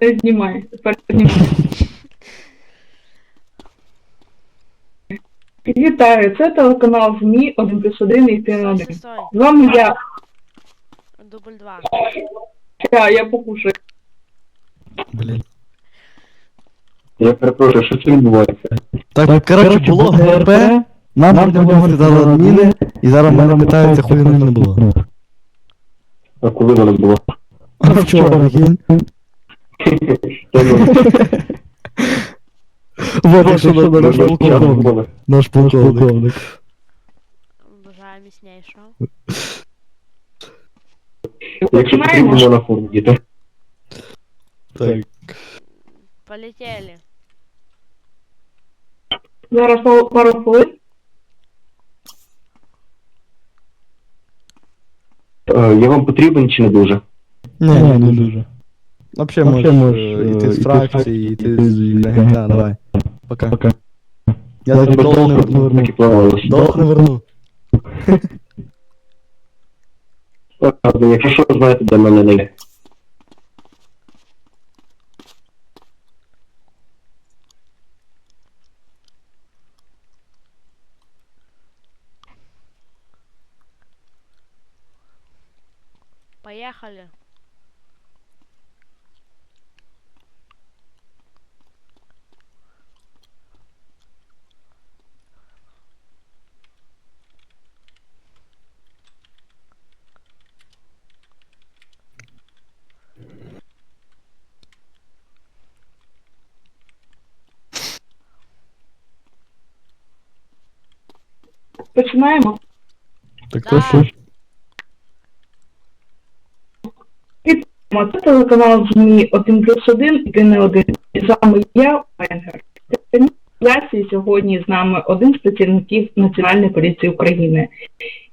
не знімай. Тепер знімай. Вітаю, це телеканал ЗМІ 1 плюс 1 і ти на 1. стой, З вами я. Дубль 2. Я, я покушаю. Блін. Я перепрошую, що це відбувається? Так, коротше, було ГРП, нам протягом сказали адміни, і зараз мене питаються, хуй не було. А коли воно було? А вчора, кінь. Та ну, Вот, що що наш було? полковник. було? Наш полковник. Бажаю міцнішого. Якщо потрібно, Починаємо. можна фуру діти. Так. Полетели. Зараз пар- пару хвилин. Е, Я вам потрібен чи не дуже? Ні, не дуже. Вообще можеш е, йти з фракції, йти з ГГ, давай. Пока. Я тобі долг не Так і верну. планувалося. Долг не верну. Ладно, Якщо що, знаєте, де мене не є. Поехали. Починаємо. Так Да. то що? Це телеканал ЗМІ 1 плюс 1 і ти не один. І з вами я, Венгер. Трансляції сьогодні з нами один з працівників Національної поліції України,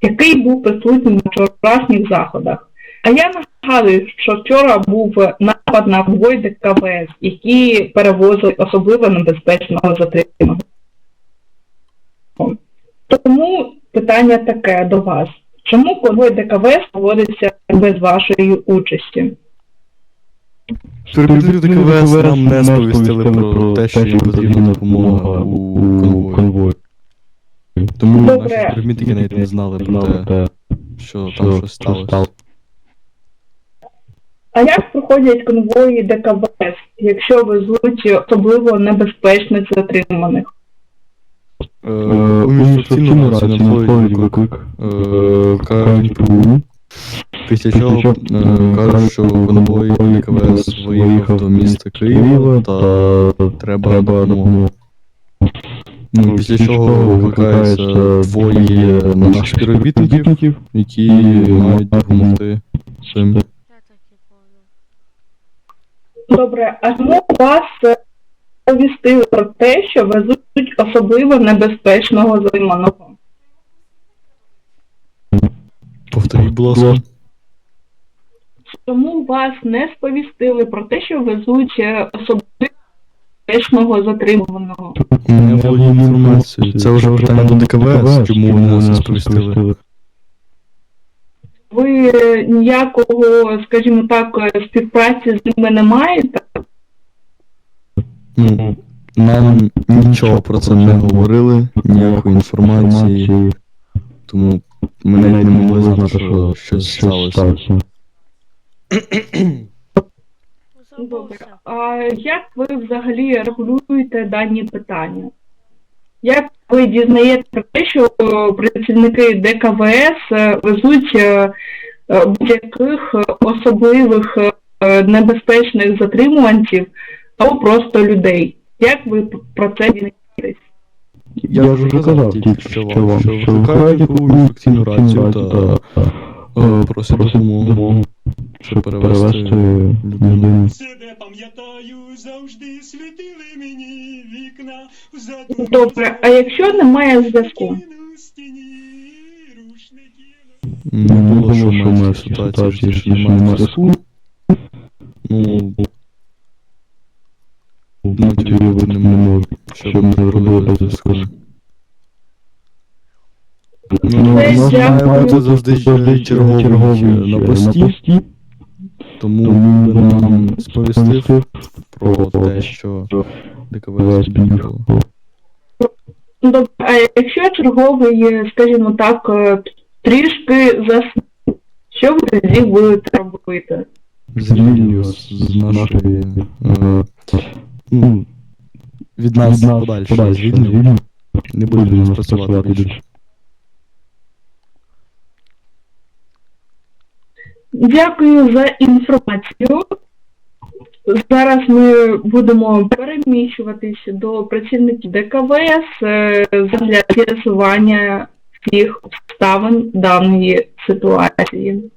який був присутній на вчорашніх заходах. А я нагадую, що вчора був напад на конвой ДКВС, які перевозили особливо небезпечного затриманого. Тому питання таке до вас. Чому конвой ДКВС проводиться без вашої участі? Турбітри КВС нам не сповістили про те, що їм потрібна допомога у конвої. Тому Добре. наші співробітники навіть не знали про те, що там щось сталося. А як проходять конвої ДКВС, якщо везуть особливо небезпечних затриманих? Е, У міжфракційну рацію надходить виклик е, після чого е, кажуть, що конвой КВС виїхав до міста Києва та треба допомогу. Ну, після чого викликається двоє наших співробітників, які мають допомогти цим. Добре, а чому вас е, повістили про те, що везуть особливо небезпечного затриманого? Повторіть, будь ласка. Чому вас не сповістили про те, що везуть е, особливо небезпечного затриманого? Не володію інформацією. Це вже питання до ДКВС, чому вони нас не сповістили. Ви е, ніякого, скажімо так, е, співпраці з ними не маєте? Ну, нам нічого про це не говорили, ніякої інформації, тому ми навіть не могли знати, що щось сталося. Добре. А як ви взагалі регулюєте дані питання? Як ви дізнаєте про те, що працівники ДКВС е, везуть е, е, будь-яких особливих небезпечних затримуванців або просто людей? Як ви про це дізнаєтесь? Я ж вже казав тільки що вам, що викликають яку інфекційну рацію та е, просять допомогу, щоб перевести людину. Себе пам'ятаю, завжди світили мені вікна в задумі. Добре, а якщо немає зв'язку? Не було, що в цій ситуації що немає зв'язку. Ну, щоб ми зробили без зв'язку. Ну, у нас бути завжди ще черговий на пості, тому він нам сповістив, про те, що ДКВС під'їхало. Ну, Добре, а якщо черговий, скажімо так, е, трішки заснув, що ви тоді будете робити? Звільнюю з, з нашої. Е, ну, від нас подальше звільню. Не буде нас працювати більше. Дякую за інформацію. Зараз ми будемо переміщуватись до працівників ДКВС е, для з'ясування всіх обставин даної ситуації.